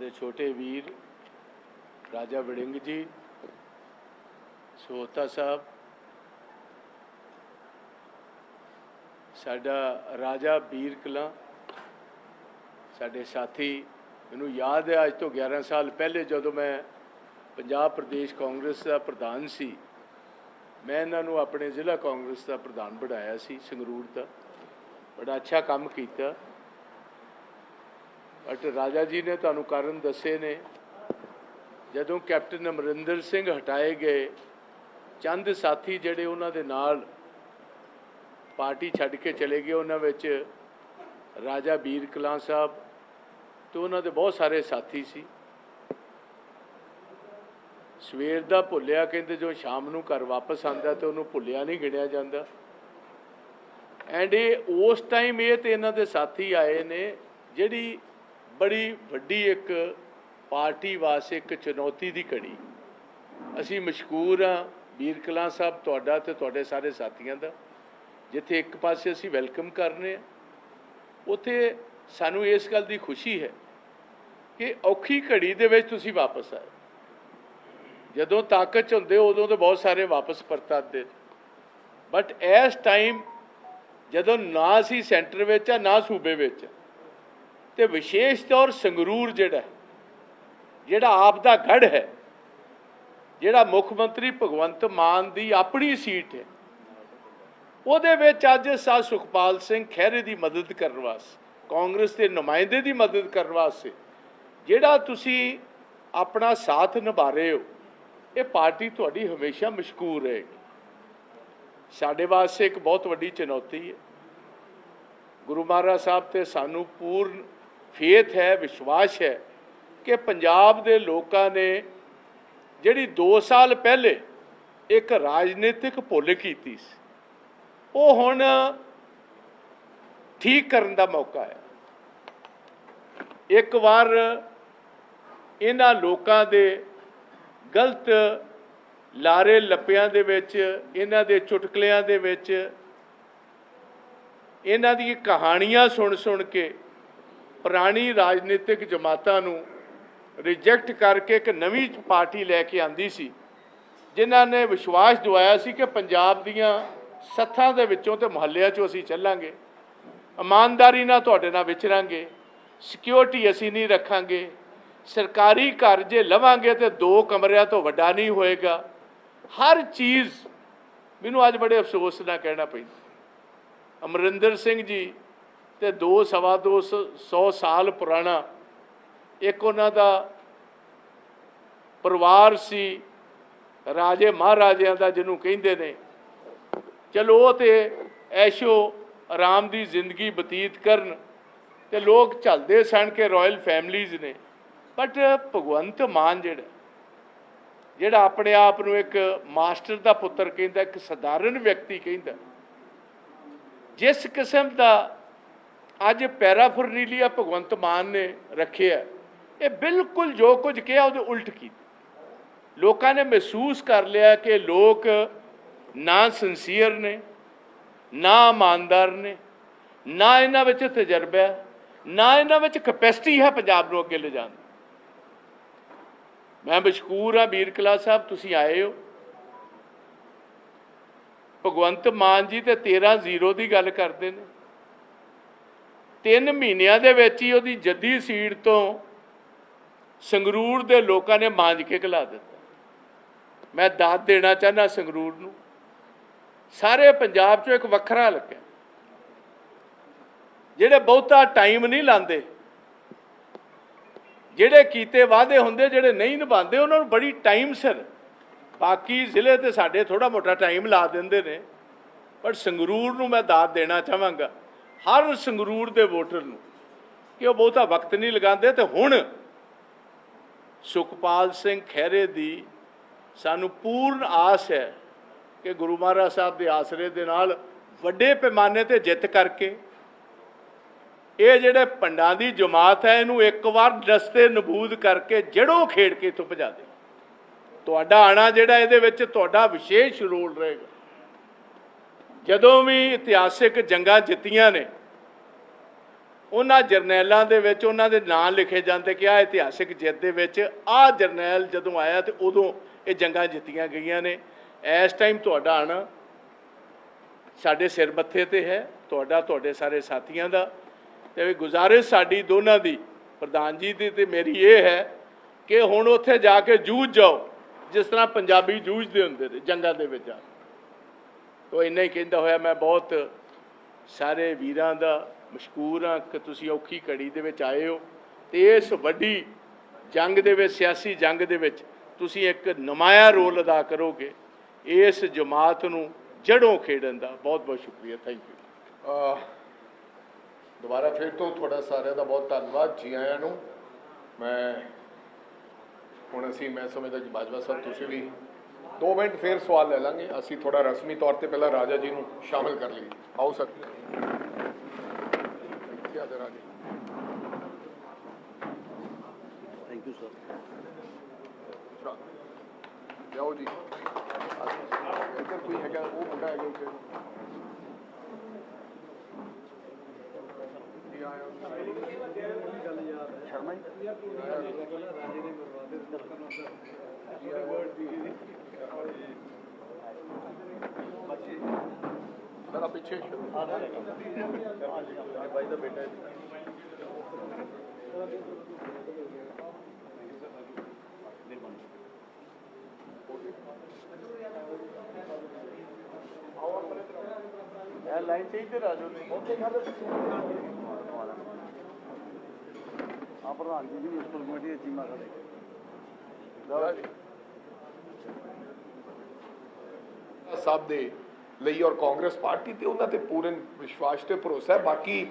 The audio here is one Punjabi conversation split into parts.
ਸਾਡੇ ਛੋਟੇ ਵੀਰ ਰਾਜਾ ਵੜਿੰਗ ਜੀ ਸੋਹਤਾ ਸਾਹਿਬ, ਸਾਡਾ ਰਾਜਾ ਵੀਰ ਕਲਾਂ, ਸਾਡੇ ਸਾਥੀ, ਮੈਨੂੰ ਯਾਦ ਹੈ ਅੱਜ ਤੋਂ 11 ਸਾਲ ਪਹਿਲੇ ਜਦੋਂ ਮੈਂ ਪੰਜਾਬ ਪ੍ਰਦੇਸ਼ ਕਾਂਗਰਸ ਦਾ ਪ੍ਰਧਾਨ ਸੀ, ਮੈਂ ਇਹਨਾਂ ਨੂੰ ਆਪਣੇ ਜ਼ਿਲ੍ਹਾ ਕਾਂਗਰਸ ਦਾ ਪ੍ਰਧਾਨ ਬਣਾਇਆ ਸੀ, ਸੰਗਰੂਰ ਦਾ, ਬੜਾ ਅੱਛਾ ਕੰਮ ਕੀਤਾ। ਬਟ ਰਾਜਾ ਜੀ ਨੇ ਤੁਹਾਨੂੰ ਕਾਰਨ ਦੱਸੇ ਨੇ। ਜਦੋਂ ਕੈਪਟਨ ਅਮਰਿੰਦਰ ਸਿੰਘ ਹਟਾਏ ਗਏ, ਚੰਦ ਸਾਥੀ ਜਿਹੜੇ ਉਹਨਾਂ ਦੇ ਨਾਲ ਪਾਰਟੀ ਛੱਡ ਕੇ ਚਲੇ ਗਏ, ਉਹਨਾਂ ਵਿੱਚ ਰਾਜਾ ਬੀਰ ਕਲਾਂ ਸਾਹਿਬ ਤੇ ਉਹਨਾਂ ਦੇ ਬਹੁਤ ਸਾਰੇ ਸਾਥੀ ਸੀ। ਸਵੇਰ ਦਾ ਭੁੱਲਿਆ, ਕਹਿੰਦੇ ਜੋ ਸ਼ਾਮ ਨੂੰ ਘਰ ਵਾਪਸ ਆਂਦਾ ਤੇ ਉਹਨੂੰ ਭੁੱਲਿਆ ਨਹੀਂ ਗਿਣਿਆ ਜਾਂਦਾ। ਐਂਡ ਇਹ ਉਸ ਟਾਈਮ ਇਹ ਤੇ ਇਹਨਾਂ ਦੇ ਸਾਥੀ ਆਏ ਨੇ, ਜਿਹੜੀ ਬੜੀ ਵੱਡੀ ਇੱਕ ਪਾਰਟੀ ਵਾਸਤੇ ਇੱਕ ਚੁਣੌਤੀ ਦੀ ਘੜੀ। ਅਸੀਂ ਮਸ਼ਕੂਰ ਹਾਂ ਵੀਰ ਕਲਾਂ ਸਾਹਿਬ ਤੁਹਾਡਾ ਤੇ ਤੁਹਾਡੇ ਸਾਰੇ ਸਾਥੀਆਂ ਦਾ। ਜਿੱਥੇ ਇੱਕ ਪਾਸੇ ਅਸੀਂ ਵੈਲਕਮ ਕਰਨੇ ਆ ਉਥੇ ਸਾਨੂੰ ਇਸ ਗੱਲ ਦੀ ਖੁਸ਼ੀ ਹੈ ਕਿ ਔਖੀ ਘੜੀ ਦੇ ਵਿੱਚ ਤੁਸੀਂ ਵਾਪਸ ਆਏ। ਜਦੋਂ ਤਾਕਤ ਚ ਹੁੰਦੇ ਉਦੋਂ ਤਾਂ ਬਹੁਤ ਸਾਰੇ ਵਾਪਸ ਪਰਤਾਦੇ ਬਟ ਇਸ ਟਾਈਮ ਜਦੋਂ ਨਾ ਅਸੀਂ ਸੈਂਟਰ ਵਿੱਚ ਆ ਨਾ ਸੂਬੇ ਵਿੱਚ ਆ, ਤੇ ਵਿਸ਼ੇਸ਼ ਤੌਰ ਸੰਗਰੂਰ ਜਿਹੜਾ ਜਿਹੜਾ ਆਪ ਦਾ ਗੜ ਹੈ, ਜਿਹੜਾ ਮੁੱਖ ਮੰਤਰੀ ਭਗਵੰਤ ਮਾਨ ਦੀ ਆਪਣੀ ਸੀਟ ਹੈ, ਉਹਦੇ ਵਿੱਚ ਅੱਜ ਸਾ ਸੁਖਪਾਲ ਸਿੰਘ ਖਹਿਰੇ ਦੀ ਮਦਦ ਕਰਨ ਵਾਸਤੇ, ਕਾਂਗਰਸ ਦੇ ਨੁਮਾਇੰਦੇ ਦੀ ਮਦਦ ਕਰਨ ਵਾਸਤੇ, ਜਿਹੜਾ ਤੁਸੀਂ ਆਪਣਾ ਸਾਥ ਨਿਭਾ ਰਹੇ ਹੋ, ਇਹ ਪਾਰਟੀ ਤੁਹਾਡੀ ਹਮੇਸ਼ਾ ਮਸ਼ਕੂਰ ਰਹੇਗੀ। ਸਾਡੇ ਵਾਸਤੇ ਇੱਕ ਬਹੁਤ ਵੱਡੀ ਚੁਣੌਤੀ ਹੈ। ਗੁਰੂ ਮਹਾਰਾਜ ਸਾਹਿਬ ਤੇ ਸਾਨੂੰ ਪੂਰਨ ਫੇਥ ਹੈ, ਵਿਸ਼ਵਾਸ ਹੈ ਕਿ ਪੰਜਾਬ ਦੇ ਲੋਕਾਂ ਨੇ ਜਿਹੜੀ 2 ਸਾਲ ਪਹਿਲੇ ਇੱਕ ਰਾਜਨੀਤਿਕ ਭੁੱਲ ਕੀਤੀ ਸੀ, ਉਹ ਹੁਣ ਠੀਕ ਕਰਨ ਦਾ ਮੌਕਾ ਹੈ। ਇੱਕ ਵਾਰ ਇਹਨਾਂ ਲੋਕਾਂ ਦੇ ਗਲਤ ਲਾਰੇ ਲੱਪਿਆਂ ਦੇ ਵਿੱਚ, ਇਹਨਾਂ ਦੇ ਚੁਟਕਲਿਆਂ ਦੇ ਵਿੱਚ, ਇਹਨਾਂ ਦੀ ਕਹਾਣੀਆਂ ਸੁਣ ਸੁਣ ਕੇ ਪੁਰਾਣੀ ਰਾਜਨੀਤਿਕ ਜਮਾਤਾਂ ਨੂੰ ਰਿਜੈਕਟ ਕਰਕੇ ਇੱਕ ਨਵੀਂ ਪਾਰਟੀ ਲੈ ਕੇ ਆਂਦੀ ਸੀ, ਜਿਨ੍ਹਾਂ ਨੇ ਵਿਸ਼ਵਾਸ ਦਿਵਾਇਆ ਸੀ ਕਿ ਪੰਜਾਬ ਦੀਆਂ ਸੱਥਾਂ ਦੇ ਵਿੱਚੋਂ ਤੇ ਮੁਹੱਲਿਆਂ 'ਚੋਂ ਅਸੀਂ ਚੱਲਾਂਗੇ। ਇਮਾਨਦਾਰੀ ਨਾਲ ਤੁਹਾਡੇ ਨਾਲ ਵਿਚਰਾਂਗੇ ਸਿਕਿਉਰਿਟੀ ਅਸੀਂ ਨਹੀਂ ਰੱਖਾਂਗੇ, ਸਰਕਾਰੀ ਘਰ ਜੇ ਲਵਾਂਗੇ ਤੇ ਦੋ ਕਮਰਿਆਂ ਤੋਂ ਵੱਡਾ ਨਹੀਂ ਹੋਏਗਾ। ਹਰ ਚੀਜ਼ ਮੈਨੂੰ ਅੱਜ ਬੜੇ ਅਫਸੋਸ ਨਾਲ ਕਹਿਣਾ ਪੈਂਦਾ। ਅਮਰਿੰਦਰ ਸਿੰਘ ਜੀ ਤੇ ਦੋ ਸਵਾ ਦੋ ਸੌ ਸਾਲ ਪੁਰਾਣਾ, ਇੱਕ ਉਹਨਾਂ ਦਾ ਪਰਿਵਾਰ ਸੀ, ਰਾਜੇ ਮਹਾਰਾਜਿਆਂ ਦਾ ਜਿਹਨੂੰ ਕਹਿੰਦੇ ਨੇ। ਚਲੋ ਉਹ ਤੇ ਐਸ਼ੋ ਆਰਾਮ ਦੀ ਜ਼ਿੰਦਗੀ ਬਤੀਤ ਕਰਨ ਤੇ ਲੋਕ ਚੱਲਦੇ ਸਨ ਕਿ ਰਾਇਲ ਫੈਮਲੀਜ਼ ਨੇ। ਬਟ ਭਗਵੰਤ ਮਾਨ ਜਿਹੜਾ ਜਿਹੜਾ ਆਪਣੇ ਆਪ ਨੂੰ ਇੱਕ ਮਾਸਟਰ ਦਾ ਪੁੱਤਰ ਕਹਿੰਦਾ, ਇੱਕ ਸਧਾਰਨ ਵਿਅਕਤੀ ਕਹਿੰਦਾ, ਜਿਸ ਕਿਸਮ ਦਾ ਅੱਜ ਪੈਰਾਫਰਨੀਲੀਆ ਭਗਵੰਤ ਮਾਨ ਨੇ ਰੱਖਿਆ ਇਹ ਬਿਲਕੁਲ ਜੋ ਕੁਝ ਕਿਹਾ ਉਹਦੇ ਉਲਟ ਕੀਤਾ। ਲੋਕਾਂ ਨੇ ਮਹਿਸੂਸ ਕਰ ਲਿਆ ਕਿ ਲੋਕ ਨਾ ਸਿੰਸੀਅਰ ਨੇ, ਨਾ ਇਮਾਨਦਾਰ ਨੇ, ਨਾ ਇਹਨਾਂ ਵਿੱਚ ਤਜਰਬਾ ਨਾ ਇਹਨਾਂ ਵਿੱਚ ਕਪੈਸਿਟੀ ਹੈ ਪੰਜਾਬ ਨੂੰ ਅੱਗੇ ਲਿਜਾਣ ਦੀ। ਮੈਂ ਮਸ਼ਕੂਰ ਹਾਂ ਵੀਰ ਕਲਾ ਸਾਹਿਬ, ਤੁਸੀਂ ਆਏ ਹੋ। ਭਗਵੰਤ ਮਾਨ ਜੀ ਤੇ 13 ਜ਼ੀਰੋ ਦੀ ਗੱਲ ਕਰਦੇ ਨੇ। ਤਿੰਨ ਮਹੀਨਿਆਂ ਦੇ ਵਿੱਚ ਹੀ ਉਹਦੀ ਜੱਦੀ ਸੀਟ ਤੋਂ ਸੰਗਰੂਰ ਦੇ ਲੋਕਾਂ ਨੇ ਮਾਂਜ ਕੇ ਖਿਲਾ ਦਿੱਤਾ। ਮੈਂ ਦਾਤ ਦੇਣਾ ਚਾਹਨਾ ਸੰਗਰੂਰ ਨੂੰ। ਸਾਰੇ ਪੰਜਾਬ 'ਚੋਂ ਇੱਕ ਵੱਖਰਾ ਲੱਗਿਆ ਜਿਹੜੇ ਬਹੁਤਾ ਟਾਈਮ ਨਹੀਂ ਲਾਉਂਦੇ ਜਿਹੜੇ ਕੀਤੇ ਵਾਅਦੇ ਹੁੰਦੇ, ਜਿਹੜੇ ਨਹੀਂ ਨਿਭਾਉਂਦੇ, ਉਹਨਾਂ ਨੂੰ ਬੜੀ ਟਾਈਮ ਸਿਰ ਬਾਕੀ ਜ਼ਿਲ੍ਹੇ ਤੇ ਸਾਡੇ ਥੋੜਾ ਮੋਟਾ ਟਾਈਮ ਲਾ ਦਿੰਦੇ ਨੇ। ਪਰ ਸੰਗਰੂਰ ਨੂੰ ਮੈਂ ਦਾਤ ਦੇਣਾ ਚਾਹਾਂਗਾ। ਹਰ ਸੰਗਰੂਰ ਦੇ ਵੋਟਰ ਨੂੰ ਕਿ ਉਹ ਬਹੁਤਾ ਵਕਤ ਨਹੀਂ ਲਗਾਉਂਦੇ ਤੇ ਹੁਣ ਸੁਖਪਾਲ ਸਿੰਘ ਖਹਿਰੇ ਦੀ ਸਾਨੂੰ ਪੂਰਨ ਆਸ ਹੈ ਕਿ ਗੁਰੂ ਮਹਾਰਾਜ ਸਾਹਿਬ ਦੇ ਆਸਰੇ ਦੇ ਨਾਲ ਵੱਡੇ ਪੈਮਾਨੇ ਤੇ ਜਿੱਤ ਕਰਕੇ ਇਹ ਜਿਹੜੇ ਪੰਡਾਂ ਦੀ ਜਮਾਤ ਹੈ, ਇਹਨੂੰ ਇੱਕ ਵਾਰ ਰਸਤੇ ਨਬੂਦ ਕਰਕੇ ਜੜੋਂ ਖੇਡ ਕੇ ਇੱਥੋਂ ਭਜਾ ਦੇ। ਤੁਹਾਡਾ ਆਣਾ ਜਿਹੜਾ ਇਹਦੇ ਵਿੱਚ ਤੁਹਾਡਾ ਵਿਸ਼ੇਸ਼ ਰੋਲ ਰਹੇਗਾ। ਜਦੋਂ ਵੀ ਇਤਿਹਾਸਿਕ ਜੰਗਾਂ ਜਿੱਤੀਆਂ ਨੇ, ਉਹਨਾਂ ਜਰਨੈਲਾਂ ਦੇ ਵਿੱਚ, ਉਹਨਾਂ ਦੇ ਨਾਂ ਲਿਖੇ ਜਾਂਦੇ ਕਿ ਆ ਇਤਿਹਾਸਿਕ ਜਿੱਤ ਦੇ ਵਿੱਚ ਆ ਜਰਨੈਲ ਜਦੋਂ ਆਇਆ ਤੇ ਉਦੋਂ ਇਹ ਜੰਗਾਂ ਜਿੱਤੀਆਂ ਗਈਆਂ ਨੇ। ਇਸ ਟਾਈਮ ਤੁਹਾਡਾ ਆਣਾ ਸਾਡੇ ਸਿਰ ਮੱਥੇ ਤੇ ਹੈ, ਤੁਹਾਡਾ, ਤੁਹਾਡੇ ਸਾਰੇ ਸਾਥੀਆਂ ਦਾ। ਤੇ ਗੁਜ਼ਾਰਿਸ਼ ਸਾਡੀ ਦੋਨਾਂ ਦੀ, ਪ੍ਰਧਾਨ ਜੀ ਦੀ ਤੇ ਮੇਰੀ ਇਹ ਹੈ ਕਿ ਹੁਣ ਉੱਥੇ ਜਾ ਕੇ ਜੂਝ ਜਾਓ, ਜਿਸ ਤਰ੍ਹਾਂ ਪੰਜਾਬੀ ਜੂਝਦੇ ਹੁੰਦੇ ਨੇ ਜੰਗਾਂ ਦੇ ਵਿੱਚ ਆ ਤੋ ਇੰਨਾ ਹੀ ਕਹਿੰਦਾ ਹੋਇਆ, ਮੈਂ ਬਹੁਤ ਸਾਰੇ ਵੀਰਾਂ ਦਾ ਮਸ਼ਕੂਰ ਹਾਂ ਕਿ ਤੁਸੀਂ ਔਖੀ ਘੜੀ ਦੇ ਵਿੱਚ ਆਏ ਹੋ ਤੇ ਇਸ ਵੱਡੀ ਜੰਗ ਦੇ ਵਿੱਚ, ਸਿਆਸੀ ਜੰਗ ਦੇ ਵਿੱਚ ਤੁਸੀਂ ਇੱਕ ਨਮਾਇਆ ਰੋਲ ਅਦਾ ਕਰੋਗੇ। ਇਸ ਜਮਾਤ ਨੂੰ ਜੜੋਂ ਖੇਡਣ ਦਾ ਬਹੁਤ ਬਹੁਤ ਸ਼ੁਕਰੀਆ ਥੈਂਕ ਯੂ ਦੁਬਾਰਾ ਫਿਰ ਤੋਂ ਤੁਹਾਡਾ ਸਾਰਿਆਂ ਦਾ ਬਹੁਤ ਧੰਨਵਾਦ, ਜੀ ਆਇਆਂ ਨੂੰ। ਮੈਂ, ਹੁਣ ਅਸੀਂ, ਮੈਂ ਸਮਝਦਾ ਕਿ ਬਾਜਵਾ ਸਾਹਿਬ, ਤੁਸੀਂ ਵੀ 2 ਮਿੰਟ ਫਿਰ ਸਵਾਲ ਲੈ ਲਾਂਗੇ। ਅਸੀਂ ਥੋੜਾ ਰਸਮੀ ਤੌਰ ਤੇ ਪਹਿਲਾਂ ਰਾਜਾ ਜੀ ਨੂੰ ਸ਼ਾਮਿਲ ਕਰ ਲਈਏ। ਆਓ ਸਰ। ਕੀ ਰਾਜਾ? ਥੈਂਕ ਯੂ ਸਰ ਜਾਓ ਜੀ। ਇੱਧਰ ਕੋਈ ਹੈਗਾ? ਉਹ ਮੁੰਡਾ ਹੈਗਾ ਉੱਥੇ ਜੀ ਆਇਆਂ ਸ਼ਰਮਾ ਜੀ? ਸਾਰਾ ਪਿੱਛੇ ਬਾਈ ਦਾ ਬੇਟਾ ਹੈ ਇਹ ਲਾਈਨ ਚਾਹੀਦੇ ਰਾਜੋ ਨੇ ਆ ਪ੍ਰਧਾਨ ਜੀ ਵੀ ਮੁਸਕਲ ਕਮੇਟੀ ਦੇ ਚੀਮਾ ਖੜੇ। ਸਭ ਦੇ ਲਈ ਔਰ ਕਾਂਗਰਸ ਪਾਰਟੀ ਤੇ ਉਹਨਾਂ ਤੇ ਪੂਰਨ ਵਿਸ਼ਵਾਸ ਤੇ ਭਰੋਸਾ ਹੈ ਬਾਕੀ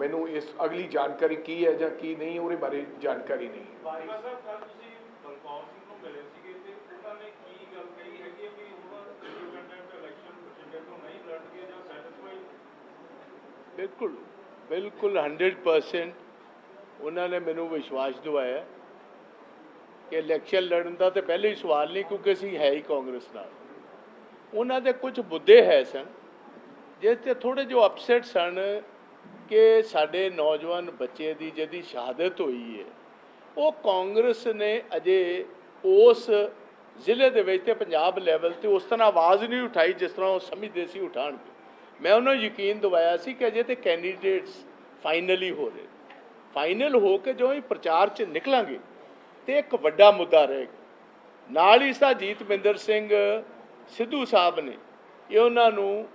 ਮੈਨੂੰ ਇਸ ਅਗਲੀ ਜਾਣਕਾਰੀ ਕੀ ਹੈ ਜਾਂ ਕੀ ਨਹੀਂ ਉਹਦੇ ਬਾਰੇ ਜਾਣਕਾਰੀ ਨਹੀਂ ਬਿਲਕੁਲ ਬਿਲਕੁਲ 100% ਉਹਨਾਂ ਨੇ ਮੈਨੂੰ ਵਿਸ਼ਵਾਸ ਦਿਵਾਇਆ ਕਿ ਇਲੈਕਸ਼ਨ ਲੜਨ ਦਾ ਤੇ ਪਹਿਲੇ ਹੀ ਸਵਾਲ ਨਹੀਂ ਕਿਉਂਕਿ ਅਸੀਂ ਹੈ ਹੀ ਕਾਂਗਰਸ ਨਾਲ। ਉਹਨਾਂ ਦੇ ਕੁਝ ਮੁੱਦੇ ਹੈ ਸਨ, ਜਿਸ ਤੇ ਥੋੜੇ ਜੋ ਅਪਸੈਟ ਸਨ ਕਿ ਸਾਡੇ ਨੌਜਵਾਨ ਬੱਚੇ ਦੀ ਜਿਹਦੀ ਸ਼ਹਾਦਤ ਹੋਈ ਹੈ, ਉਹ ਕਾਂਗਰਸ ਨੇ ਅਜੇ ਉਸ ਜ਼ਿਲ੍ਹੇ ਦੇ ਵਿੱਚ ਤੇ ਪੰਜਾਬ ਲੈਵਲ ਤੇ ਉਸ ਤਰ੍ਹਾਂ ਆਵਾਜ਼ ਨਹੀਂ ਉਠਾਈ, ਜਿਸ ਤਰ੍ਹਾਂ ਉਹ ਸਮਝਦੇ ਸੀ ਉਠਾਣਗੇ ਮੈਂ ਉਹਨਾਂ ਨੂੰ ਯਕੀਨ ਦਿਵਾਇਆ ਸੀ ਕਿ ਅਜੇ ਤੇ ਕੈਂਡੀਡੇਟਸ ਫਾਈਨਲੀ ਹੋ ਰਹੇ ਫਾਈਨਲ ਹੋ ਕੇ ਜੋ ਹੀ ਪ੍ਰਚਾਰ 'ਚ ਨਿਕਲਾਂਗੇ ਤੇ ਇੱਕ ਵੱਡਾ ਮੁੱਦਾ ਰਹੇਗਾ ਨਾਲ ਹੀ ਸਾ ਜੀਤਮਿੰਦਰ ਸਿੰਘ ਸਿੱਧੂ ਸਾਹਿਬ ਨੇ ਇਹ ਉਹਨਾਂ ਨੂੰ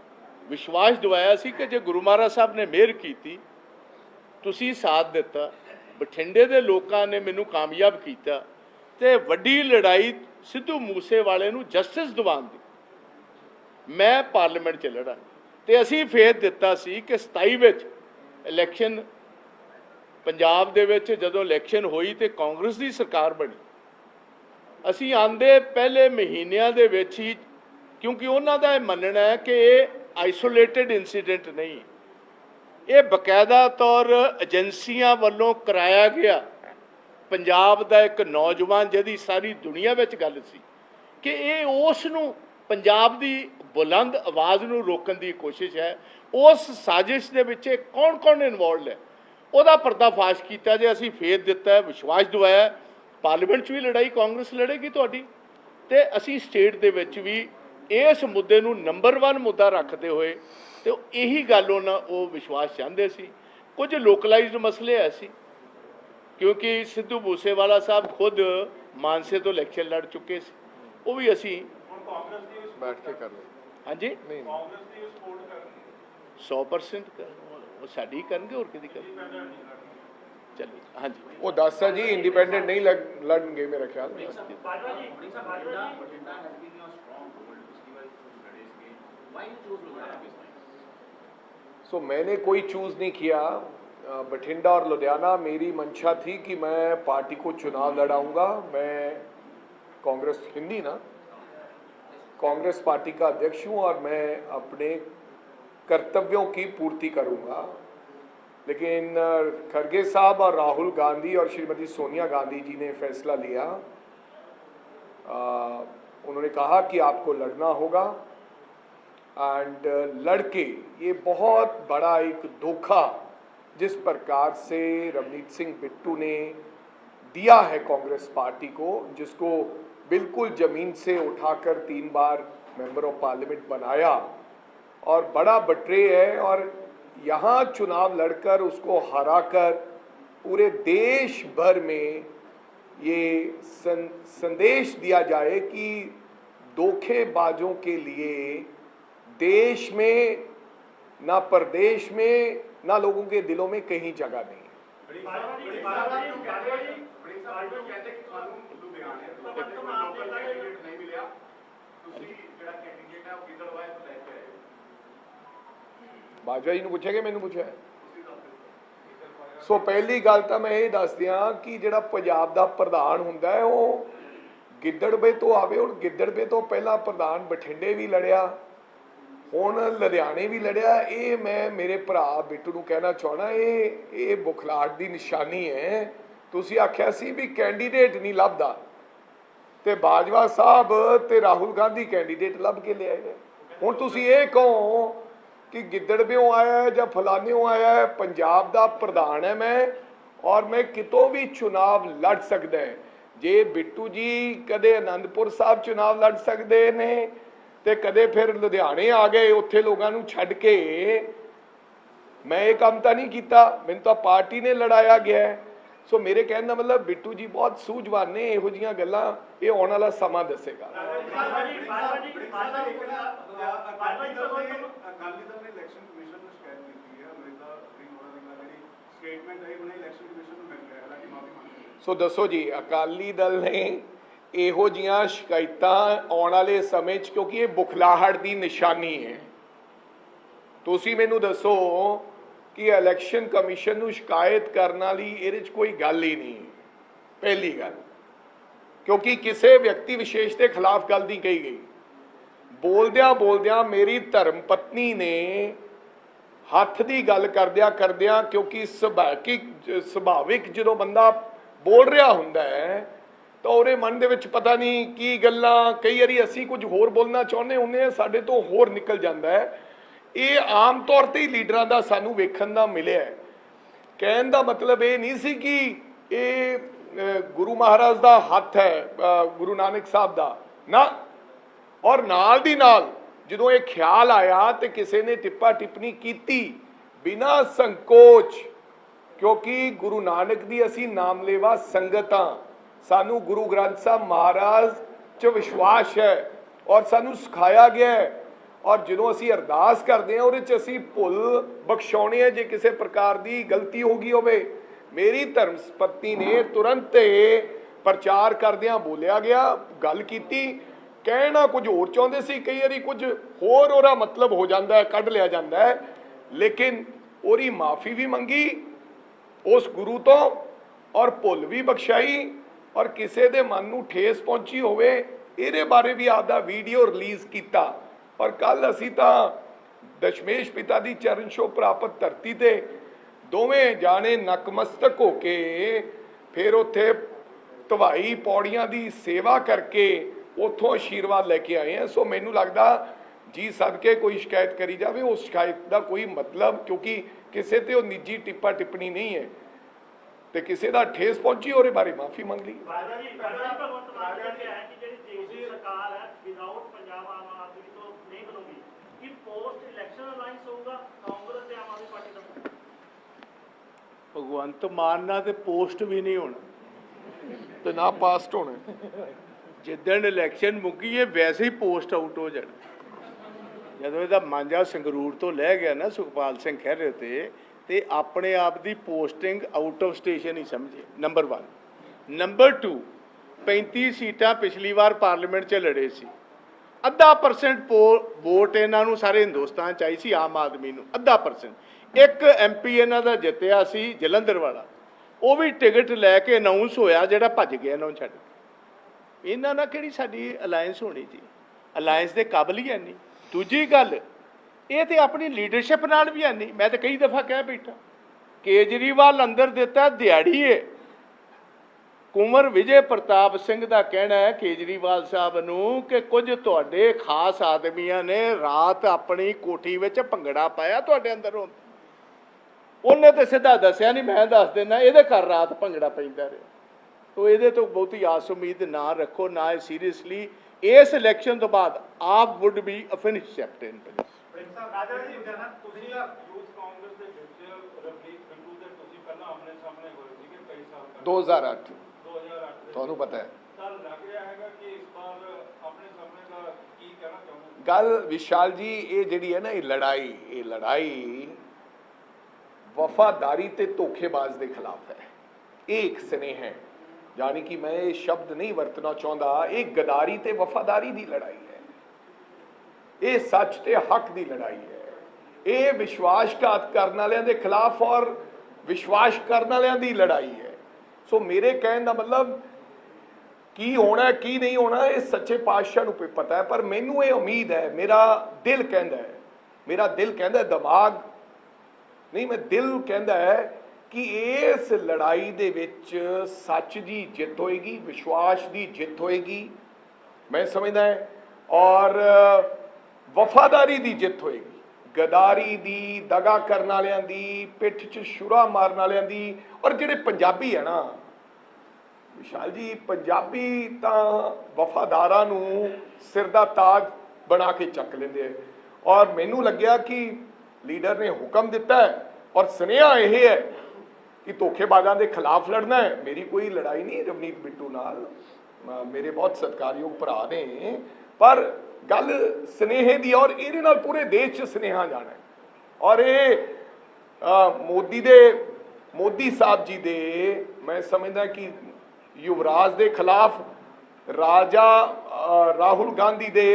ਵਿਸ਼ਵਾਸ ਦਿਵਾਇਆ ਸੀ ਕਿ ਜੇ ਗੁਰੂ ਮਹਾਰਾਜ ਸਾਹਿਬ ਨੇ ਮਿਹਰ ਕੀਤੀ, ਤੁਸੀਂ ਸਾਥ ਦਿੱਤਾ, ਬਠਿੰਡੇ ਦੇ ਲੋਕਾਂ ਨੇ ਮੈਨੂੰ ਕਾਮਯਾਬ ਕੀਤਾ ਤੇ ਵੱਡੀ ਲੜਾਈ ਸਿੱਧੂ ਮੂਸੇ ਵਾਲੇ ਨੂੰ ਜਸਟਿਸ ਦਿਵਾਉਣ ਦੀ। ਮੈਂ ਪਾਰਲੀਮੈਂਟ 'ਚ ਲੜਾਂ ਤੇ ਅਸੀਂ ਫੇਰ ਦਿੱਤਾ ਸੀ ਕਿ 27 ਵਿੱਚ ਇਲੈਕਸ਼ਨ ਪੰਜਾਬ ਦੇ ਵਿੱਚ ਜਦੋਂ ਇਲੈਕਸ਼ਨ ਹੋਈ ਤੇ ਕਾਂਗਰਸ ਦੀ ਸਰਕਾਰ ਬਣੀ, ਅਸੀਂ ਆਂਦੇ ਪਹਿਲੇ ਮਹੀਨਿਆਂ ਦੇ ਵਿੱਚ ਹੀ, ਕਿਉਂਕਿ ਉਹਨਾਂ ਦਾ ਇਹ ਮੰਨਣਾ ਹੈ ਕਿ ਇਹ ਆਈਸੋਲੇਟਿਡ ਇਨਸੀਡੈਂਟ ਨਹੀਂ ਇਹ ਬਕਾਇਦਾ ਤੌਰ ਏਜੰਸੀਆਂ ਵੱਲੋਂ ਕਰਾਇਆ ਗਿਆ। ਪੰਜਾਬ ਦਾ ਇੱਕ ਨੌਜਵਾਨ ਜਿਹਦੀ ਸਾਰੀ ਦੁਨੀਆ ਵਿੱਚ ਗੱਲ ਸੀ ਕਿ ਇਹ ਉਸ ਨੂੰ ਪੰਜਾਬ ਦੀ ਬੁਲੰਦ ਆਵਾਜ਼ ਨੂੰ ਰੋਕਣ ਦੀ ਕੋਸ਼ਿਸ਼ ਹੈ। ਉਸ ਸਾਜ਼ਿਸ਼ ਦੇ ਵਿੱਚ ਕੌਣ-ਕੌਣ ਇਨਵੋਲਡ ਹੈ? ਉਹਦਾ ਪਰਦਾਫਾਸ਼ ਕੀਤਾ ਜੇ ਅਸੀਂ ਫੇਰ ਦਿੱਤਾ ਹੈ ਵਿਸ਼ਵਾਸ ਦਿਵਾਇਆ ਹੈ। ਪਾਰਲੀਮੈਂਟ 'ਚ ਵੀ ਲੜਾਈ ਕਾਂਗਰਸ ਲੜੇਗੀ ਤੁਹਾਡੀ। ਤੇ ਅਸੀਂ ਸਟੇਟ ਦੇ ਵਿੱਚ ਵੀ ਇਸ ਮੁੱਦੇ ਨੂੰ ਨੰਬਰ 1 ਮੁੱਦਾ ਰੱਖਦੇ ਹੋਏ ਤੇ ਉਹ ਇਹੀ ਗੱਲ ਉਹਨਾਂ ਉਹ ਵਿਸ਼ਵਾਸ ਚਾਹੁੰਦੇ ਸੀ। ਕੁਝ ਲੋਕਲਾਈਜ਼ਡ ਮਸਲੇ ਐ ਸੀ। ਕਿਉਂਕਿ ਸਿੱਧੂ ਮੂਸੇਵਾਲਾ ਸਾਹਿਬ ਖੁਦ ਮਾਨਸੇ ਤੋਂ ਇਲੈਕਸ਼ਨ ਲੜ ਚੁੱਕੇ ਸੀ। ਉਹ ਵੀ ਅਸੀਂ ਹੁਣ ਕਾਂਗਰਸ ਦੀ ਉਸ- ਬੈਠ ਕੇ ਕਰ ਲਓ। ਹਾਂਜੀ? ਨਹੀਂ ਕਾਂਗਰਸ ਦੀ ਸਪੋਰਟ ਕਰਨਗੇ। 100% ਕਰ ਉਹ ਸਾਡੀ ਕਰਨਗੇ ਹੋਰ ਕਿਹਦੀ ਕਰਨਗੇ ਇੰਡੀਪੈਂਡੈਂਟ ਨਹੀਂ ਲੜਨਗੇ ਚਲੋ ਹਾਂਜੀ ਉਹ ਦੱਸਦਾ ਜੀ ਇੰਡੀਪੈਂਡੈਂਟ ਨਹੀਂ ਲੜ- ਲੜਨਗੇ ਮੇਰਾ ਖਿਆਲ Bhatinda has been your stronghold, उसकी वजह से तुम लड़े इसके. Why you chose Ludhiana this time? सो मैंने कोई चूज नहीं किया अ, बठिंडा और लुधियाना मेरी मंशा थी कि मैं पार्टी को चुनाव लड़ाऊंगा मैं कांग्रेस हिंदी ना कांग्रेस पार्टी का अध्यक्ष हूं और मैं अपने कर्तव्यों की पूर्ति करूँगा। लेकिन खरगे साहब और राहुल गांधी और श्रीमती सोनिया गांधी जी ने फैसला लिया। अ, उन्होंने कहा कि आपको लड़ना होगा। एंड लड़के ये बहुत बड़ा एक धोखा जिस प्रकार से रवनीत सिंह बिट्टू ने दिया है कांग्रेस पार्टी को जिसको बिल्कुल ज़मीन से उठाकर तीन बार मेंबर ऑफ़ पार्लियामेंट बनाया। और बड़ा बटरे है और यहाँ चुनाव लड़कर उसको हराकर पूरे देश भर में ये सं, संदेश दिया जाए कि धोखेबाजों के लिए देश में ना प्रदेश में ना लोगों के दिलों में कहीं जगह नहीं है। ਬਾਜਵਾ ਜੀ ਨੂੰ ਪੁੱਛਿਆ ਕਿ ਮੈਨੂੰ ਪੁੱਛਿਆ? ਸੋ ਪਹਿਲੀ ਗੱਲ ਤਾਂ ਮੈਂ ਇਹ ਦੱਸ ਦਿਆਂ ਕਿ ਜਿਹੜਾ ਪੰਜਾਬ ਦਾ ਪ੍ਰਧਾਨ ਹੁੰਦਾ ਹੈ, ਉਹ ਗਿੱਦੜਵੇ ਤੋਂ ਆਵੇ। ਹੁਣ ਗਿੱਦੜਵੇ ਤੋਂ ਪਹਿਲਾਂ ਪ੍ਰਧਾਨ ਬਠਿੰਡੇ ਵੀ ਲੜਿਆ, ਹੁਣ ਲੁਧਿਆਣੇ ਵੀ ਲੜਿਆ। ਇਹ ਮੈਂ ਮੇਰੇ ਭਰਾ ਬਿੱਟੂ ਨੂੰ ਕਹਿਣਾ ਚਾਹਣਾ ਇਹ ਇਹ ਬੁਖਲਾਟ ਦੀ ਨਿਸ਼ਾਨੀ ਹੈ। ਤੁਸੀਂ ਆਖਿਆ ਸੀ ਵੀ ਕੈਂਡੀਡੇਟ ਨਹੀਂ ਲੱਭਦਾ। ਤੇ ਬਾਜਵਾ ਸਾਹਿਬ ਤੇ ਰਾਹੁਲ ਗਾਂਧੀ ਕੈਂਡੀਡੇਟ ਲੱਭ ਕੇ ਲਿਆਏ ਹੁਣ ਤੁਸੀਂ ਇਹ ਕਹੋ ਕਿ ਗਿੱਦੜਵਿਓ ਆਇਆ ਹੈ ਜਾਂ ਫਲਾਨਿਓ ਆਇਆ ਹੈ ਪੰਜਾਬ ਦਾ ਪ੍ਰਧਾਨ ਹੈ ਮੈਂ ਔਰ ਮੈਂ ਕਿਤੋਂ ਵੀ ਚੁਣਾਵ ਲੜ ਸਕਦਾ ਹੈ ਜੇ ਬਿੱਟੂ ਜੀ ਕਦੇ ਆਨੰਦਪੁਰ ਸਾਹਿਬ ਚੁਣਾਵ ਲੜ ਸਕਦੇ ਨੇ ਤੇ ਕਦੇ ਫਿਰ ਲੁਧਿਆਣੇ ਆ ਗਏ ਉੱਥੇ ਲੋਕਾਂ ਨੂੰ ਛੱਡ ਕੇ ਮੈਂ ਇਹ ਕੰਮ ਤਾਂ ਨਹੀਂ ਕੀਤਾ ਮੈਨੂੰ ਤਾਂ ਪਾਰਟੀ ਨੇ ਲੜਾਇਆ ਗਿਆ ਸੋ ਮੇਰੇ ਕਹਿਣ ਦਾ ਮਤਲਬ ਬਿੱਟੂ ਜੀ ਬਹੁਤ ਸੂਝਵਾਨ ਨੇ ਇਹੋ ਜੀਆਂ ਗੱਲਾਂ ਇਹ ਆਉਣ ਵਾਲਾ ਸਮਾਂ ਦੱਸੇਗਾ ਅਕਾਲੀ ਦਲ ਨੇ ਅਕਾਲੀ ਦਲ ਨੇ ਇਲੈਕਸ਼ਨ ਕਮਿਸ਼ਨ ਨੂੰ ਸ਼ਿਕਾਇਤ ਕੀਤੀ ਹੈ ਅਮਰਿੰਦਰ ਸਿੰਘ ਹੋਰਾਂ ਦੀ ਗੱਲ ਜਿਹੜੀ ਸਟੇਟਮੈਂਟ ਆਈ, ਉਹਨੇ ਇਲੈਕਸ਼ਨ ਕਮਿਸ਼ਨ ਨੂੰ ਮਿਲ ਗਿਆ ਹਾਲਾਂਕਿ ਮਾਫੀ ਮੰਗੀ ਸੋ ਦੱਸੋ ਜੀ, ਅਕਾਲੀ ਦਲ ਨੇ ਇਹੋ ਜੀਆਂ ਸ਼ਿਕਾਇਤਾਂ ਆਉਣ ਵਾਲੇ ਸਮੇਂ 'ਚ, ਕਿਉਂਕਿ ਇਹ ਬੁਖਲਾਹਟ ਦੀ ਨਿਸ਼ਾਨੀ ਹੈ। ਤੁਸੀਂ ਮੈਨੂੰ ਦੱਸੋ ਕਿ ਇਲੈਕਸ਼ਨ ਕਮਿਸ਼ਨ ਨੂੰ ਸ਼ਿਕਾਇਤ ਕਰਨ ਵਾਲੀ ਇਹਦੇ 'ਚ ਕੋਈ ਗੱਲ ਹੀ ਨਹੀਂ ਪਹਿਲੀ ਗੱਲ, ਕਿਉਂਕਿ ਕਿਸੇ ਵਿਅਕਤੀ ਵਿਸ਼ੇਸ਼ ਦੇ ਖਿਲਾਫ ਗੱਲ ਨਹੀਂ ਕਹੀ ਗਈ। ਬੋਲਦਿਆਂ ਬੋਲਦਿਆਂ ਮੇਰੀ ਧਰਮ ਪਤਨੀ ਨੇ ਹੱਥ ਦੀ ਗੱਲ ਕਰਦਿਆਂ ਕਰਦਿਆਂ, ਕਿਉਂਕਿ ਸੁਭਾਵਿਕ ਸੁਭਾਵਿਕ ਜਦੋਂ ਬੰਦਾ ਬੋਲ ਰਿਹਾ ਹੁੰਦਾ ਹੈ, ਤਾਂ ਉਹਦੇ ਮਨ ਦੇ ਵਿੱਚ ਪਤਾ ਨਹੀਂ ਕੀ ਗੱਲਾਂ, ਕਈ ਵਾਰੀ ਅਸੀਂ ਕੁਝ ਹੋਰ ਬੋਲਣਾ ਚਾਹੁੰਦੇ ਹੁੰਦੇ ਆ ਸਾਡੇ ਤੋਂ ਹੋਰ ਨਿਕਲ ਜਾਂਦਾ ਹੈ। ਇਹ ਆਮ ਤੌਰ ਤੇ ਹੀ ਲੀਡਰਾਂ ਦਾ ਸਾਨੂੰ ਵੇਖਣ ਦਾ ਮਿਲਿਆ ਹੈ। ਕਹਿਣ ਦਾ ਮਤਲਬ ਇਹ ਨਹੀਂ ਸੀ ਕਿ ਇਹ ਗੁਰੂ ਮਹਾਰਾਜ ਦਾ ਹੱਥ ਹੈ ਗੁਰੂ ਨਾਨਕ ਸਾਹਿਬ ਦਾ। ਨਾ, ਔਰ ਨਾਲ ਦੀ ਨਾਲ ਜਦੋਂ ਇਹ ਖਿਆਲ ਆਇਆ ਤੇ ਕਿਸੇ ਨੇ ਟਿੱਪਾ ਟਿੱਪਣੀ ਕੀਤੀ ਬਿਨਾਂ ਸੰਕੋਚ, ਕਿਉਂਕਿ ਗੁਰੂ ਨਾਨਕ ਦੀ ਅਸੀਂ ਨਾਮਲੇਵਾ ਸੰਗਤਾਂ, ਸਾਨੂੰ ਗੁਰੂ ਗ੍ਰੰਥ ਸਾਹਿਬ ਮਹਾਰਾਜ 'ਚ ਵਿਸ਼ਵਾਸ ਹੈ ਔਰ ਸਾਨੂੰ ਸਿਖਾਇਆ ਗਿਆ ਹੈ ਔਰ ਜਦੋਂ ਅਸੀਂ ਅਰਦਾਸ ਕਰਦੇ ਹਾਂ, ਉਹਦੇ 'ਚ ਅਸੀਂ ਭੁੱਲ ਬਖਸ਼ਾਉਣੇ ਹੈ, ਜੇ ਕਿਸੇ ਪ੍ਰਕਾਰ ਦੀ ਗਲਤੀ ਹੋ ਗਈ ਹੋਵੇ। ਮੇਰੀ ਧਰਮ ਪਤਨੀ ਨੇ ਤੁਰੰਤ ਇਹ ਪ੍ਰਚਾਰ ਕਰਦਿਆਂ ਬੋਲਿਆ ਗਿਆ, ਗੱਲ ਕੀਤੀ ਕਹਿਣਾ ਕੁਝ ਹੋਰ ਚਾਹੁੰਦੇ ਸੀ, ਕਈ ਵਾਰੀ ਕੁਝ ਹੋਰ ਉਹਦਾ ਮਤਲਬ ਹੋ ਜਾਂਦਾ ਹੈ, ਕੱਢ ਲਿਆ ਜਾਂਦਾ ਹੈ। ਲੇਕਿਨ ਉਹਦੀ ਮਾਫੀ ਵੀ ਮੰਗੀ, ਉਸ ਗੁਰੂ ਤੋਂ ਔਰ ਭੁੱਲ ਵੀ ਬਖਸ਼ਾਈ ਔਰ ਕਿਸੇ ਦੇ ਮਨ ਨੂੰ ਠੇਸ ਪਹੁੰਚੀ ਹੋਵੇ, ਇਹਦੇ ਬਾਰੇ ਵੀ ਆਪਦਾ ਵੀਡੀਓ ਰਿਲੀਜ਼ ਕੀਤਾ। ਔਰ ਕੱਲ ਅਸੀਂ ਤਾਂ ਦਸ਼ਮੇਸ਼ ਪਿਤਾ ਦੀ ਚਰਨ ਛੋਹ ਪ੍ਰਾਪਤ ਧਰਤੀ ਤੇ ਦੋਵੇਂ ਜਾਣੇ ਨਕਮਸਤਕ ਹੋ ਕੇ ਫਿਰ ਉੱਥੇ ਧਵਾਈ ਪੌੜੀਆਂ ਦੀ ਸੇਵਾ ਕਰਕੇ ਉੱਥੋਂ ਆਸ਼ੀਰਵਾਦ ਲੈ ਕੇ ਆਏ ਆ। ਸੋ ਮੈਨੂੰ ਲੱਗਦਾ ਜੀ ਸਦਕੇ ਕੋਈ ਸ਼ਿਕਾਇਤ ਕਰੀ ਜਾਵੇ ਉਸ ਸ਼ਿਕਾਇਤ ਦਾ ਕੋਈ ਮਤਲਬ ਕਿਉਂਕਿ ਕਿਸੇ ਤੇ ਉਹ ਨਿੱਜੀ ਟਿੱਪਾ ਟਿੱਪਣੀ ਨਹੀਂ ਹੈ। ਤੇ ਕਿਸੇ ਦਾ ਠੇਸ ਪਹੁੰਚੀ ਉਹਦੇ ਬਾਰੇ ਮਾਫੀ ਮੰਗ ਲਈ। ਰਾਜਾ ਜੀ ਭਗਵੰਤ ਮਾਨ ਕਹਿੰਦੇ ਹੈ ਕਿ ਜਿਹੜੀ ਦੇਸ਼ ਦੀ ਸਰਕਾਰ ਹੈ ਵਿਦਆਊਟ ਪੰਜਾਬ ਆਮ ਆਦਮੀ ਤੋਂ ਨਹੀਂ ਬਣੂਗੀ ਕਿ ਪੋਸਟ ਇਲੈਕਸ਼ਨ ਅਲਾਈਅੰਸ ਹੋਊਗਾ ਕਾਂਗਰਸ ਤੇ ਆਮ ਆਦਮੀ ਪਾਰਟੀ ਦਾ ਭਗਵੰਤ ਮਾਨ ਨਾਲ ਤੇ ਪੋਸਟ ਵੀ ਨਹੀਂ ਹੋਣਾ। ਤੇ ਨਾ ਪਾਸਟ ਹੋਣਾ। ਜਿੱਦਣ ਇਲੈਕਸ਼ਨ ਮੁੱਕੀ ਹੈ ਵੈਸੇ ਹੀ ਪੋਸਟ ਆਊਟ ਹੋ ਜਾਣਾ। ਜਦੋਂ ਇਹਦਾ ਮਾਂਜਾ ਸੰਗਰੂਰ ਤੋਂ ਲੈ ਗਿਆ ਨਾ, ਸੁਖਪਾਲ ਸਿੰਘ ਖਹਿਰੇ ਤੇ ਤੇ ਆਪਣੇ ਆਪ ਦੀ ਪੋਸਟਿੰਗ ਆਊਟ ਆਫ ਸਟੇਸ਼ਨ ਹੀ ਸਮਝੇ ਨੰਬਰ 1 ਨੰਬਰ 2 35 ਸੀਟਾਂ ਪਿਛਲੀ ਵਾਰ ਪਾਰਲੀਮੈਂਟ 'ਚ ਲੜੇ ਸੀ। ਅੱਧਾ ਪਰਸੈਂਟ ਵੋਟ ਇਹਨਾਂ ਨੂੰ ਸਾਰੇ ਹਿੰਦੁਸਤਾਨ ਚ ਆਈ ਸੀ, ਆਮ ਆਦਮੀ ਨੂੰ। ਅੱਧਾ ਪਰਸੈਂਟ ਇੱਕ ਐਮਪੀ ਇਹਨਾਂ ਦਾ ਜਿੱਤਿਆ ਸੀ ਜਲੰਧਰ ਵਾਲਾ। ਉਹ ਵੀ ਟਿਕਟ ਲੈ ਕੇ ਅਨਾਉਂਸ ਹੋਇਆ, ਜਿਹੜਾ ਭੱਜ ਗਿਆ ਇਹਨਾਂ ਨੂੰ ਛੱਡ ਇਹਨਾਂ ਨਾਲ ਕਿਹੜੀ ਸਾਡੀ ਅਲਾਈਅੰਸ ਹੋਣੀ ਜੀ? ਅਲਾਈਅੰਸ ਦੇ ਕਾਬਲ ਹੀ ਹੈ ਨਹੀਂ। ਦੂਜੀ ਗੱਲ, ਇਹ ਤੇ ਆਪਣੀ ਲੀਡਰਸ਼ਿਪ ਨਾਲ ਵੀ ਹੈ ਨਹੀਂ। ਮੈਂ ਤਾਂ ਕਈ ਦਫਾ ਕਹਿ ਬੈਠਾ, ਕੇਜਰੀਵਾਲ ਅੰਦਰ ਦਿੱਤਾ ਦਿਹਾੜੀ ਏ ਕੁੰਵਰ ਵਿਜੇ ਪ੍ਰਤਾਪ ਸਿੰਘ ਦਾ ਕਹਿਣਾ ਹੈ ਕੇਜਰੀਵਾਲ ਸਾਹਿਬ ਨੂੰ ਕਿ ਕੁਝ ਤੁਹਾਡੇ ਖਾਸ ਆਦਮੀਆਂ ਨੇ ਰਾਤ ਆਪਣੀ ਕੋਠੀ ਵਿੱਚ ਭੰਗੜਾ ਪਾਇਆ ਤੁਹਾਡੇ ਅੰਦਰ ਉਹਨੇ ਤੇ ਸਿੱਧਾ ਦੱਸਿਆ ਨਹੀਂ, ਮੈਂ ਦੱਸ ਦਿੰਦਾ, ਇਹਦੇ ਘਰ ਰਾਤ ਭੰਗੜਾ ਪੈਂਦਾ ਰਿਹਾ। ਤੋ ਇਹਦੇ ਤੋਂ ਬਹੁਤੀ ਆਸ ਉਮੀਦ ਨਾ ਰੱਖੋ ਨਾ ਸੀਰੀਅਸਲੀ ਇਸ ਇਲੈਕਸ਼ਨ ਤੋਂ ਬਾਅਦ AAP would be a finish chapter in Raja ji ਤੁਸੀਂ ਯੂਥ ਕਾਂਗਰਸ ਦੇ ਵਿੱਚ ਰਵਨੀਤ ਬਿੱਟੂ ਦੇ ਤੁਸੀਂ ਪਹਿਲਾਂ ਆਮਨੇ ਸਾਹਮਣੇ ਹੋਏ ਸੀਗੇ ਕਈ ਸਾਲ ਪਹਿਲਾਂ। 2008 2008 ਦੇ ਤੁਹਾਨੂੰ ਪਤਾ ਹੈ। ਤਾਂ ਲੱਗ ਰਿਹਾ ਹੈਗਾ ਕਿ ਇਸ ਵਾਰ ਆਪਣੇ ਸਾਹਮਣੇ ਦਾ ਕੀ ਕਹਿਣਾ ਚਾਹੁੰਦੇ ਗੱਲ ਵਿਸ਼ਾਲ ਜੀ ਇਹ ਜਿਹੜੀ ਹੈ ਨਾ ਇਹ ਲੜਾਈ ਇਹ ਲੜਾਈ ਵਫਾਦਾਰੀ ਤੇ ਧੋਖੇਬਾਜ਼ ਦੇ ਖਿਲਾਫ ਹੈ। ਇਹ ਇੱਕ ਸਨੇਹ ਹੈ। ਯਾਨੀ ਕਿ ਮੈਂ ਇਹ ਸ਼ਬਦ ਨਹੀਂ ਵਰਤਣਾ ਚਾਹੁੰਦਾ, ਇਹ ਗਦਾਰੀ ਤੇ ਵਫਾਦਾਰੀ ਦੀ ਲੜਾਈ ਹੈ। ਇਹ ਸੱਚ ਤੇ ਹੱਕ ਦੀ ਲੜਾਈ ਹੈ। ਇਹ ਵਿਸ਼ਵਾਸਘਾਤ ਕਰਨ ਵਾਲਿਆਂ ਦੇ ਖਿਲਾਫ ਔਰ ਵਿਸ਼ਵਾਸ ਕਰਨ ਵਾਲਿਆਂ ਦੀ ਲੜਾਈ ਹੈ। ਸੋ ਮੇਰੇ ਕਹਿਣ ਦਾ ਮਤਲਬ, ਕੀ ਹੋਣਾ, ਕੀ ਨਹੀਂ ਹੋਣਾ, ਇਹ ਸੱਚੇ ਪਾਤਸ਼ਾਹ ਨੂੰ ਪਤਾ ਹੈ, ਪਰ ਮੈਨੂੰ ਇਹ ਉਮੀਦ ਹੈ, ਮੇਰਾ ਦਿਲ ਕਹਿੰਦਾ ਹੈ, ਮੇਰਾ ਦਿਲ ਕਹਿੰਦਾ ਦਿਮਾਗ, ਨਹੀਂ, ਮੈਂ ਦਿਲ ਕਹਿੰਦਾ ਹੈ ਕਿ ਇਸ ਲੜਾਈ ਦੇ ਵਿੱਚ ਸੱਚ ਦੀ ਜਿੱਤ ਹੋਏਗੀ, ਵਿਸ਼ਵਾਸ ਦੀ ਜਿੱਤ ਹੋਏਗੀ, ਮੈਂ ਸਮਝਦਾ ਹੈ, ਔਰ ਵਫਾਦਾਰੀ ਦੀ ਜਿੱਤ ਹੋਏਗੀ। ਗਦਾਰੀ ਦੀ, ਦਗਾ ਕਰਨ ਵਾਲਿਆਂ ਦੀ, ਪਿੱਠ 'ਚ ਸ਼ੁਰਾ ਮਾਰਨ ਵਾਲਿਆਂ ਦੀ, ਔਰ ਜਿਹੜੇ ਪੰਜਾਬੀ ਹੈ ਨਾ, ਵਿਸ਼ਾਲ ਜੀ, ਪੰਜਾਬੀ ਤਾਂ ਵਫਾਦਾਰਾਂ ਨੂੰ ਸਿਰ ਦਾ ਤਾਜ ਬਣਾ ਕੇ ਚੱਕ ਲੈਂਦੇ ਆ। ਔਰ ਮੈਨੂੰ ਲੱਗਿਆ ਕਿ ਲੀਡਰ ਨੇ ਹੁਕਮ ਦਿੱਤਾ ਹੈ, ਔਰ ਸੁਨੇਹਾ ਇਹ ਹੈ ਕਿ ਧੋਖੇਬਾਜ਼ਾਂ ਦੇ ਖਿਲਾਫ ਲੜਨਾ ਹੈ। ਮੇਰੀ ਕੋਈ ਲੜਾਈ ਨਹੀਂ ਰਵਨੀਤ ਬਿੱਟੂ ਨਾਲ। ਮੇਰੇ ਬਹੁਤ ਸਤਿਕਾਰਯੋਗ ਭਰਾ ਨੇ। ਪਰ ਗੱਲ ਸਨੇਹੇ ਦੀ ਔਰ ਇਹਦੇ ਨਾਲ ਪੂਰੇ ਦੇਸ਼ 'ਚ ਸੁਨੇਹਾ ਜਾਣਾ ਹੈ। ਔਰ ਇਹ ਮੋਦੀ ਦੇ, ਮੋਦੀ ਸਾਹਿਬ ਜੀ ਦੇ, ਮੈਂ ਸਮਝਦਾ ਕਿ ਯੁਵਰਾਜ ਦੇ ਖਿਲਾਫ ਰਾਜਾ ਰਾਹੁਲ ਗਾਂਧੀ ਦੇ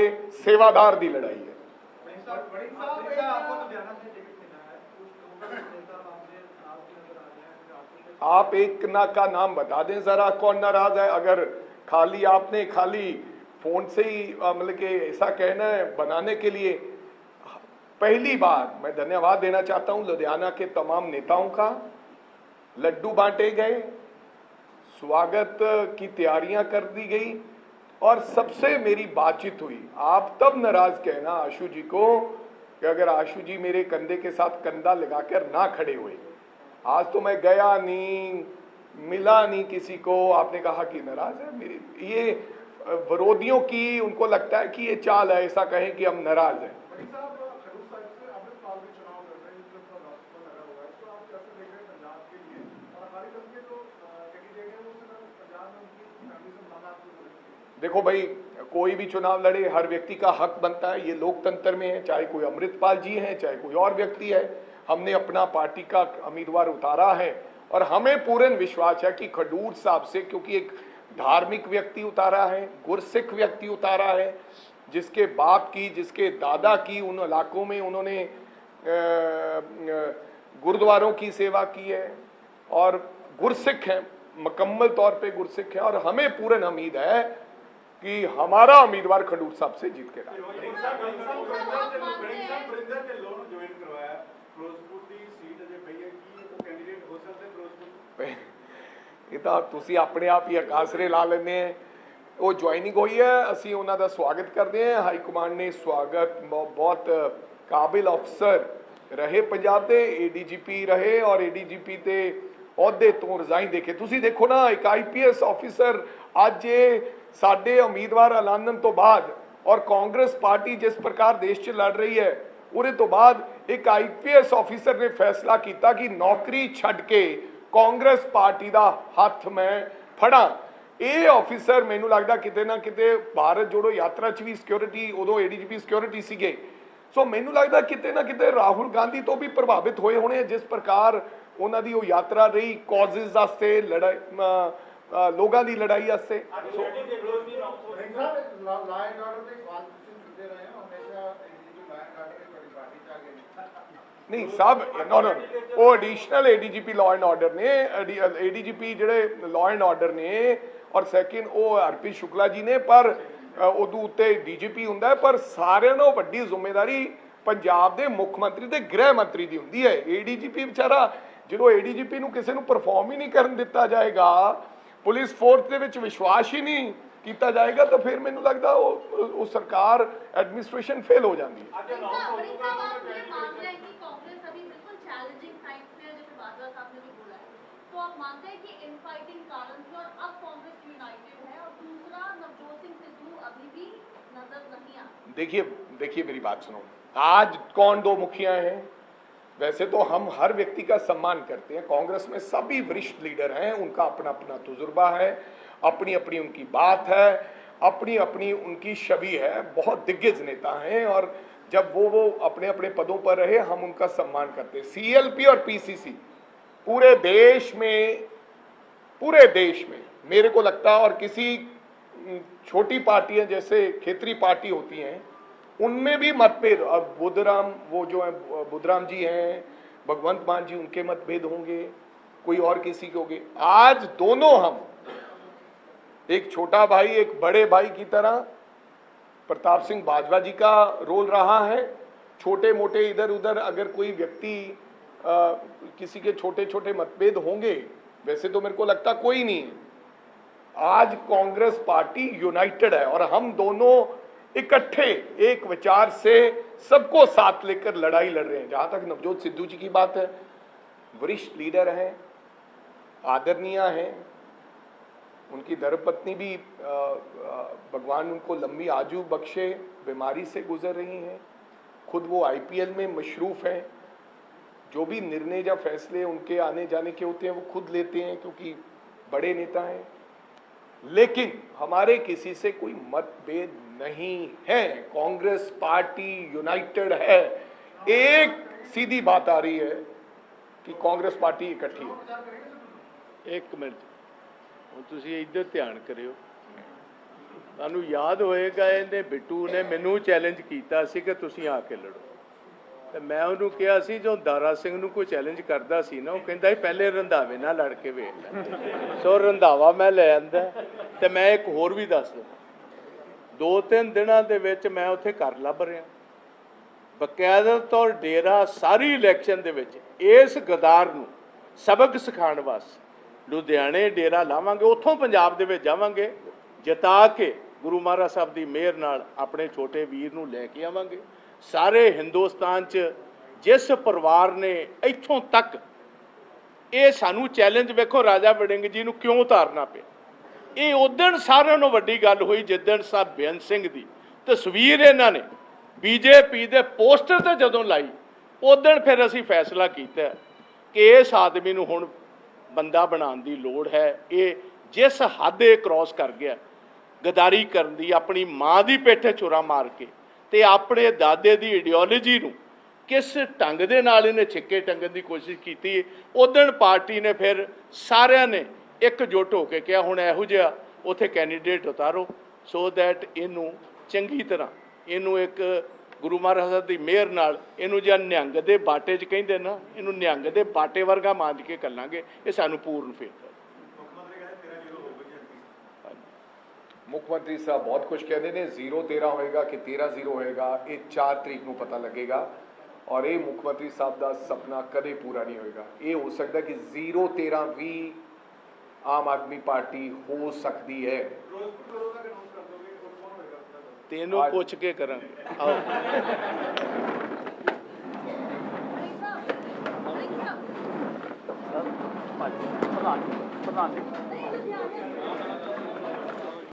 ਸੇਵਾਦਾਰ ਦੀ ਲੜਾਈ ਹੈ? आप एक ना का नाम बता दें जरा, कौन नाराज़ है? अगर खाली, आपने खाली फ़ोन से ही मतलब कि ऐसा कहना है बनाने के लिए। पहली बार मैं धन्यवाद देना चाहता हूँ लुधियाना के तमाम नेताओं का। लड्डू बांटे गए, स्वागत की तैयारियाँ कर दी गई, और सबसे मेरी बातचीत हुई। आप तब नाराज़ कहना आशु जी को कि अगर आशु जी मेरे कंधे के साथ कंधा लगाकर ना खड़े हुए। आज तो मैं गया नहीं मिला नहीं किसी को। आपने कहा कि नाराज़ है मेरी। ये विरोधियों की उनको लगता है कि ये चाल है ऐसा कहें कि हम नाराज़ हैं। देखो भाई कोई भी चुनाव लड़े हर व्यक्ति का हक बनता है। ये लोकतंत्र में है चाहे कोई अमृतपाल जी हैं चाहे कोई और व्यक्ति है। हमने अपना पार्टी का उम्मीदवार उतारा है और हमें पूर्ण विश्वास है कि खडूर साहब से क्योंकि एक धार्मिक व्यक्ति उतारा है गुरसिख व्यक्ति उतारा है जिसके बाप की जिसके दादा की उन इलाकों में उन्होंने अ, अ, गुरुद्वारों की सेवा की है और गुरसिख हैं मुकम्मल तौर पे गुरसिख है और हमें पूर्ण उम्मीद है कि हमारा उम्मीदवार खडूर साहब से जीत के आएगा। ਫਿਰੋਜ਼ਪੁਰ ਦੀ ਸੀਟ ਅਜੇ ਪਈ ਹੈ ਕੀ ਉਹ ਕੈਂਡੀਡੇਟ ਹੋ ਸਕਦੇ ਫਿਰੋਜ਼ਪੁਰ? ਇਹ ਤਾਂ ਤੁਸੀਂ ਆਪਣੇ ਆਪ ਹੀ ਆਕਾਸਰੇ ਲਾ ਲੈਂਦੇ ਆ ਉਹ ਜੁਆਇਨਿੰਗ ਹੋਈ ਹੈ, ਅਸੀਂ ਉਹਨਾਂ ਦਾ ਸਵਾਗਤ ਕਰਦੇ ਹਾਂ। ਹਾਈ ਕਮਾਂਡ ਨੇ ਸਵਾਗਤ ਬਹੁਤ ਕਾਬਿਲ ਅਫਸਰ ਰਹੇ ਪੰਜਾਬ ਦੇ ਏਡੀਜੀਪੀ ਰਹੇ ਔਰ ਏਡੀਜੀਪੀ ਤੇ ਅਹੁਦੇ ਤੋਂ ਰਿਜ਼ਾਈਨ ਦੇ ਤੁਸੀਂ ਦੇਖੋ ਨਾ, ਇੱਕ ਆਈਪੀਐਸ ਆਫੀਸਰ ਅੱਜ ਇਹ ਸਾਡੇ ਉਮੀਦਵਾਰ ਐਲਾਨਣ ਤੋਂ ਬਾਅਦ ਔਰ ਕਾਂਗਰਸ ਪਾਰਟੀ ਜਿਸ ਪ੍ਰਕਾਰ ਦੇਸ਼ 'ਚ ਲੜ ਰਹੀ ਹੈ ਉਹਦੇ ਤੋਂ ਬਾਅਦ ਇੱਕ ਆਈਪੀਐਸ ਆਫੀਸਰ ਨੇ ਫੈਸਲਾ ਕੀਤਾ ਕਿ ਨੌਕਰੀ ਛੱਡ ਕੇ ਕਾਂਗਰਸ ਪਾਰਟੀ ਦਾ ਹੱਥ ਮੈਂ ਫੜਾਂ। ਇਹ ਆਫੀਸਰ ਮੈਨੂੰ ਲੱਗਦਾ ਕਿਤੇ ਨਾ ਕਿਤੇ ਭਾਰਤ ਜੋੜੋ ਯਾਤਰਾ 'ਚ ਵੀ ਸਿਕਿਉਰਿਟੀ ਉਦੋਂ ਏਡੀਜੀਪੀ ਸਿਕਿਉਰਿਟੀ ਸੀਗੇ। ਸੋ ਮੈਨੂੰ ਲੱਗਦਾ ਕਿਤੇ ਨਾ ਕਿਤੇ ਰਾਹੁਲ ਗਾਂਧੀ ਤੋਂ ਵੀ ਪ੍ਰਭਾਵਿਤ ਹੋਏ ਹੋਣੇ ਜਿਸ ਪ੍ਰਕਾਰ ਉਹਨਾਂ ਦੀ ਉਹ ਯਾਤਰਾ ਰਹੀ ਕਾਜ਼ਸ ਵਾਸਤੇ ਲੜਾਈ ਲੋਕਾਂ ਦੀ ਲੜਾਈ ਵਾਸਤੇ। ਸੋ ਨਹੀਂ, ਸਭ ਨੋ ਨੋ ਉਹ additional ADGP law and order ਨੇ ਏਡੀਜੀਪੀ ਜਿਹੜੇ ਲਾਅ ਐਂਡ ਆਰਡਰ ਨੇ, ਔਰ ਸੈਕਿੰਡ ਉਹ ਹਰਪ੍ਰੀਤ ਸ਼ੁਕਲਾ ਜੀ ਨੇ, ਪਰ ਉਦੋਂ ਉੱਤੇ ਡੀਜੀਪੀ ਹੁੰਦਾ ਪਰ ਸਾਰਿਆਂ ਨਾਲੋਂ ਵੱਡੀ ਜ਼ਿੰਮੇਵਾਰੀ ਪੰਜਾਬ ਦੇ ਮੁੱਖ ਮੰਤਰੀ ਤੇ ਗ੍ਰਹਿ ਮੰਤਰੀ ਦੀ ਹੁੰਦੀ ਹੈ। ਏਡੀਜੀਪੀ ਵਿਚਾਰਾ, ਜਦੋਂ ਏਡੀਜੀਪੀ ਨੂੰ ਕਿਸੇ ਨੂੰ ਪਰਫਾਰਮ ਹੀ ਨਹੀਂ ਕਰਨ ਦਿੱਤਾ ਜਾਏਗਾ, ਪੁਲਿਸ ਫੋਰਸ ਦੇ ਵਿੱਚ ਵਿਸ਼ਵਾਸ ਹੀ ਨਹੀਂ ਕੀਤਾ ਜਾਏਗਾ ਤਾਂ ਫਿਰ ਮੈਨੂੰ ਲੱਗਦਾ ਉਹ ਉਹ ਸਰਕਾਰ ਐਡਮਿਨਿਸਟ੍ਰੇਸ਼ਨ ਫੇਲ ਹੋ ਜਾਂਦੀ ਹੈ वृंदा वृंदा आप ये मान रहे हैं कि कांग्रेस अभी बिल्कुल चैलेंजिंग टाइम पे है जैसे बाजवा साहब ने भी बोला है तो आप मानते हैं कि इनफाइटिंग कारण से और अब कांग्रेस यूनाइटेड है और दूसरा नवजोत सिंह सिद्धू अभी भी नजर नहीं आता देखिए देखिए मेरी बात सुनो आज कौन दो मुखिया हैं वैसे तो हम हर व्यक्ति का सम्मान करते हैं कांग्रेस में सभी वरिष्ठ लीडर हैं उनका अपना अपना तजुर्बा है अपनी अपनी उनकी बात है अपनी अपनी उनकी छवि है, बहुत दिग्गज नेता हैं और जब वो वो अपने अपने पदों पर रहे, हम उनका सम्मान करते हैं। सीएलपी और पीसीसी पूरे देश में, पूरे देश में, मेरे को लगता है और किसी छोटी पार्टियाँ जैसे खेतरी पार्टी होती हैं, उनमें भी मतभेद, अब बुद्धराम, वो जो है, बुद्धराम जी हैं, भगवंत मान जी, उनके मतभेद होंगे, कोई और किसी के होंगे। आज दोनों हम एक छोटा भाई एक बड़े भाई की तरह प्रताप सिंह बाजवा जी का रोल रहा है। छोटे मोटे इधर उधर अगर कोई व्यक्ति अ, किसी के छोटे छोटे मतभेद होंगे वैसे तो मेरे को लगता कोई नहीं आज कांग्रेस पार्टी यूनाइटेड है और हम दोनों इकट्ठे एक विचार से सबको साथ लेकर लड़ाई लड़ रहे हैं। जहाँ तक नवजोत सिद्धू जी की बात है वरिष्ठ लीडर हैं आदरणीय हैं उनकी धर्मपत्नी भी भगवान उनको लंबी आजू बख्शे, बीमारी से गुजर रही हैं। खुद वो आईपीएल में मशरूफ़ हैं। जो भी निर्णय या फैसले उनके आने जाने के होते हैं, वो खुद लेते हैं क्योंकि बड़े नेता हैं। लेकिन हमारे किसी से कोई मतभेद नहीं है। कांग्रेस पार्टी यूनाइटेड है। एक सीधी बात आ रही है कि कांग्रेस पार्टी इकट्ठी है। एक मिनट। ਹੁਣ ਤੁਸੀਂ ਇੱਧਰ ਧਿਆਨ ਕਰਿਓ। ਤੁਹਾਨੂੰ ਯਾਦ ਹੋਏਗਾ ਇਹਨੇ ਬਿੱਟੂ ਨੇ ਮੈਨੂੰ ਚੈਲੰਜ ਕੀਤਾ ਸੀ ਕਿ ਤੁਸੀਂ ਆ ਕੇ ਲੜੋ। ਤੇ ਮੈਂ ਉਹਨੂੰ ਕਿਹਾ ਸੀ, ਜੋ ਦਾਰਾ ਸਿੰਘ ਨੂੰ ਕੋਈ ਚੈਲੰਜ ਕਰਦਾ ਸੀ ਨਾ, ਉਹ ਕਹਿੰਦਾ ਸੀ, ਪਹਿਲੇ ਰੰਧਾਵੇ ਨਾਲ ਲੜ ਕੇ ਵੇਖ ਲੈ। ਸੋ ਰੰਧਾਵਾ ਮੈਂ ਲੈ ਆਂਦਾ। ਤੇ ਮੈਂ ਇੱਕ ਹੋਰ ਵੀ ਦੱਸ ਦਵਾਂ ਦੋ ਤਿੰਨ ਦਿਨਾਂ ਦੇ ਵਿੱਚ ਮੈਂ ਉੱਥੇ ਘਰ ਲੱਭ ਰਿਹਾ। ਬਕਾਇਦਾ ਤੌਰ ਡੇਰਾ ਸਾਰੀ ਇਲੈਕਸ਼ਨ ਦੇ ਵਿੱਚ ਇਸ ਗਦਾਰ ਨੂੰ ਸਬਕ ਸਿਖਾਉਣ ਵਾਸਤੇ ਲੁਧਿਆਣੇ ਡੇਰਾ ਲਾਵਾਂਗੇ, ਉੱਥੋਂ ਪੰਜਾਬ ਦੇ ਵਿੱਚ ਜਾਵਾਂਗੇ, ਜਿਤਾ ਕੇ ਗੁਰੂ ਮਹਾਰਾਜ ਸਾਹਿਬ ਦੀ ਮਿਹਰ ਨਾਲ ਆਪਣੇ ਛੋਟੇ ਵੀਰ ਨੂੰ ਲੈ ਕੇ ਆਵਾਂਗੇ। ਸਾਰੇ ਹਿੰਦੁਸਤਾਨ 'ਚ ਜਿਸ ਪਰਿਵਾਰ ਨੇ ਇੱਥੋਂ ਤੱਕ ਇਹ ਸਾਨੂੰ ਚੈਲੰਜ ਵੇਖੋ ਰਾਜਾ ਵੜਿੰਗ ਜੀ ਨੂੰ ਕਿਉਂ ਉਤਾਰਨਾ ਪਿਆ? ਇਹ ਉਦਣ ਸਾਰਿਆਂ ਨੂੰ ਵੱਡੀ ਗੱਲ ਹੋਈ ਜਿੱਦਣ ਸਾਹਿਬ ਬੇਅੰਤ ਸਿੰਘ ਦੀ। ਤਸਵੀਰ ਇਹਨਾਂ ਨੇ ਬੀਜੇਪੀ ਦੇ ਪੋਸਟਰ ਤੇ ਜਦੋਂ ਲਾਈ ਉਦਣ ਫਿਰ ਅਸੀਂ ਫੈਸਲਾ ਕੀਤਾ ਕਿ ਇਸ ਆਦਮੀ ਨੂੰ ਹੁਣ ਬੰਦਾ ਬਣਾਉਣ ਦੀ ਲੋੜ ਹੈ। ਇਹ ਜਿਸ ਹੱਦ ਇਹ ਕ੍ਰਾਸ ਕਰ ਗਿਆ, ਗਦਾਰੀ ਕਰਨ ਦੀ, ਆਪਣੀ ਮਾਂ ਦੀ ਪੇਠੇ ਛੁਰਾ ਮਾਰ ਕੇ ਤੇ ਆਪਣੇ ਦਾਦੇ ਦੀ ਆਈਡੀਓਲੋਜੀ ਨੂੰ ਕਿਸ ਢੰਗ ਦੇ ਨਾਲ ਇਹਨੇ ਛਿੱਕੇ ਟੰਗਣ ਦੀ ਕੋਸ਼ਿਸ਼ ਕੀਤੀ ਉਦਣ ਪਾਰਟੀ ਨੇ ਫਿਰ ਸਾਰਿਆਂ ਨੇ ਇੱਕ ਇਕਜੁੱਟ ਹੋ ਕੇ ਕਿਹਾ, ਹੁਣ ਇਹੋ ਜਿਹਾ ਉਥੇ ਕੈਂਡੀਡੇਟ ਉਤਾਰੋ। ਸੋ ਦੈਟ ਇਹਨੂੰ ਚੰਗੀ ਤਰ੍ਹਾਂ, ਇਹਨੂੰ ਇੱਕ ਗੁਰੂ ਮਹਾਰਾਜ ਸਾਹਿਬ ਦੀ ਮਿਹਰ ਨਾਲ ਇਹਨੂੰ ਜਾਂ ਨਿਹੰਗ ਦੇ ਬਾਟੇ 'ਚ ਕਹਿੰਦੇ ਨਾ ਇਹਨੂੰ ਨਿਹੰਗ ਦੇ ਬਾਟੇ ਵਰਗਾ ਮਾਂਜ ਕੇ ਕੱਲਾਂਗੇ ਇਹ ਸਾਨੂੰ ਪੂਰਨ ਫੇਰ ਮੁੱਖ ਮੰਤਰੀ ਸਾਹਿਬ ਬਹੁਤ ਕੁਝ ਕਹਿੰਦੇ ਨੇ 0 13 ਹੋਏਗਾ ਕਿ 13 0 ਹੋਏਗਾ ਇਹ 4 ਤਰੀਕ ਨੂੰ ਪਤਾ ਲੱਗੇਗਾ। ਔਰ ਇਹ ਮੁੱਖ ਮੰਤਰੀ ਸਾਹਿਬ ਦਾ ਸੁਪਨਾ ਕਦੇ ਪੂਰਾ ਨਹੀਂ ਹੋਏਗਾ। ਇਹ ਹੋ ਸਕਦਾ ਕਿ 0 13 ਵੀ ਆਮ ਆਦਮੀ ਪਾਰਟੀ ਹੋ ਸਕਦੀ ਹੈ। ਤੈਨੂੰ ਪੁੱਛ ਕੇ ਕਰਾਂਗੇ। ਆਓ। ਪ੍ਰਧਾਨ ਪ੍ਰਧਾਨ